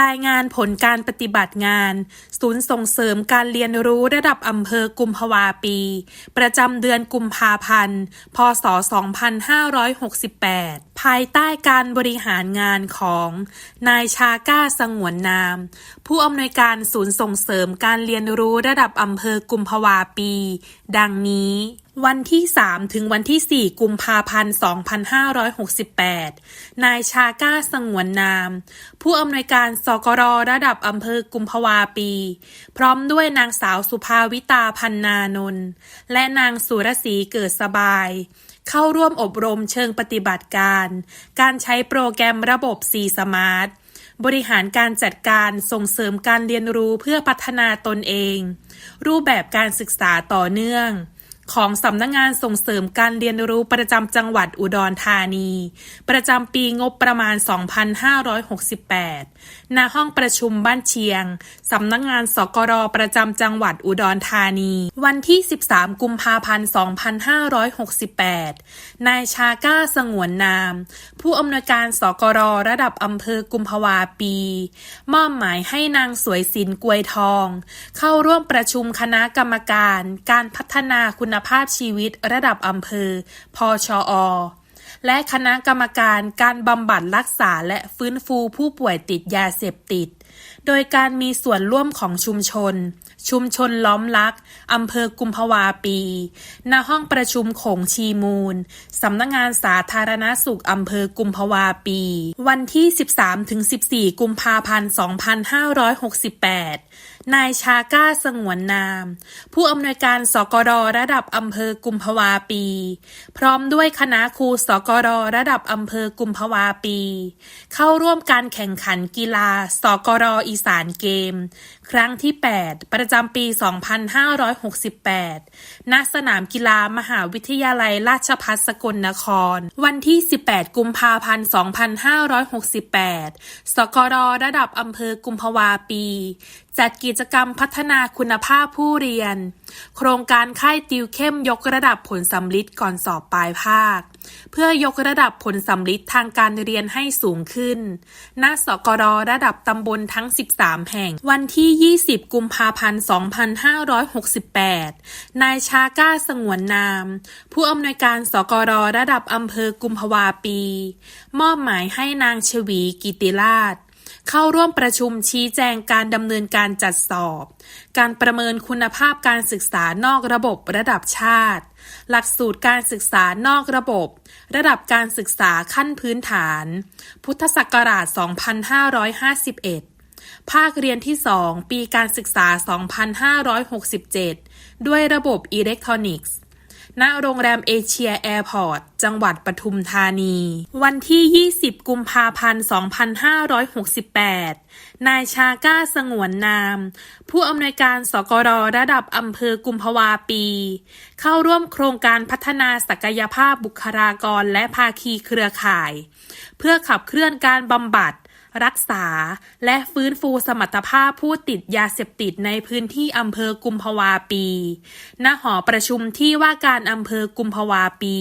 รายงานผลการปฏิบัติงาน ศูนย์ส่งเสริมการเรียนรู้ระดับอำเภอกุมภาวาปี ประจำเดือนกุมภาพันธ์ พศ 2568 ภายใต้การบริหารงานของ นายชาก้าสงวนนาม ผู้อำนวยการศูนย์ส่งเสริมการเรียนรู้ระดับอำเภอกุมภาวาปี ดังนี้ วันที่ 3 ถึงวันที่ 4 กุมภาพันธ์ 2568 นายชาก้าสงวนนาม ผู้อำนวยการสกรระดับอำเภอกุมภาวาปี พร้อมด้วยนางสาวสุภาวิตาพันนานนท์และนางสุรศรีเกิดสบาย เข้าร่วมอบรมเชิงปฏิบัติการ การใช้โปรแกรมระบบ C Smart บริหารการจัดการส่งเสริมการเรียนรู้เพื่อพัฒนาตนเอง รูปแบบการศึกษาต่อเนื่อง ของสำนักงงานส่งเสริมการเรียนรู้ประจำจังหวัดอุดรธานี ประจำปีงบประมาณ 2568 ณ ห้องประชุมบ้านเชียง สำนักงงานสกรประจำจังหวัดอุดรธานี วันที่ 13 กุมภาพันธ์ 2568 นายชาก้าสงวนนาม ผู้อำนวยการสกรระดับอำเภอกุมภาวาปี มอบหมายให้นางสวยสินกวยทอง เข้าร่วมประชุมคณะกรรมการ การพัฒนาคุณภาพชีวิตระดับอำเภอ พชอ และคณะกรรมการการบำบัดรักษาและฟื้นฟูผู้ป่วยติดยาเสพติด โดยการมีส่วนร่วมของชุมชน ชุมชนล้อมรักอำเภอกุมภาวาปีณห้องประชุมโขงชีมูลสำนักงงานสาธารณสุขอำเภอกุมภาวาปี วันที่ 13-14 กุมภาพันธ์ 2568นายชาก้าสงวนนาม ผู้อำนวยการสกรระดับอำเภอกุมภาวาปี พร้อมด้วยคณะครูสกกรระดับอำเภอกุมภาวาปี เข้าร่วมการแข่งขันกีฬาสกรอีสานเกม ครั้งที่ 8 ประจำปี 2568 ณ สนามกีฬามหาวิทยาลัยราชภัฏสกลนคร วันที่ 18 กุมภาพันธ์ 2568 สกรระดับอำเภอกุมภาวาปีจัดกิจกรรมพัฒนาคุณภาพผู้เรียน โครงการค่ายติวเข้มยกระดับผลสำลิดก่อนสอบปลายภาค เพื่อยกระดับผลสำลิดทางการเรียนให้สูงขึ้น ณ สกรระดับตำบลทั้ง 13 แห่ง วันที่ 20 กุมภาพันธ์ 2568 นายชาก้าสงวนนาม ผู้อำนวยการสกรระดับอำเภอกุมภาวาปี มอบหมายให้นางชวีกิติราช เข้าร่วมประชุมชี้แจงการดำเนินการจัดสอบ การประเมินคุณภาพการศึกษานอกระบบระดับชาติ หลักสูตรการศึกษานอกระบบ ระดับการศึกษาขั้นพื้นฐาน พุทธศักราช 2551 ภาคเรียนที่ 2 ปีการศึกษา 2567 ด้วยระบบอิเล็กทรอนิกส์ ณโรงแรมเอเชียแอร์พอร์ต จังหวัดปทุมธานี วันที่ 20 กุมภาพันธ์ 2568 นายชาก้าสงวนนาม ผู้อำนวยการสกรระดับอำเภอกุมภาวาปี เข้าร่วมโครงการพัฒนาศักยภาพบุคลากรและภาคีเครือข่าย เพื่อขับเคลื่อนการบำบัด รักษา และฟื้นฟูสมรรถภาพผู้ติดยาเสพติดในพื้นที่อำเภอกุมภาวาปี ณ หอประชุมที่ว่าการอำเภอกุมภาวาปี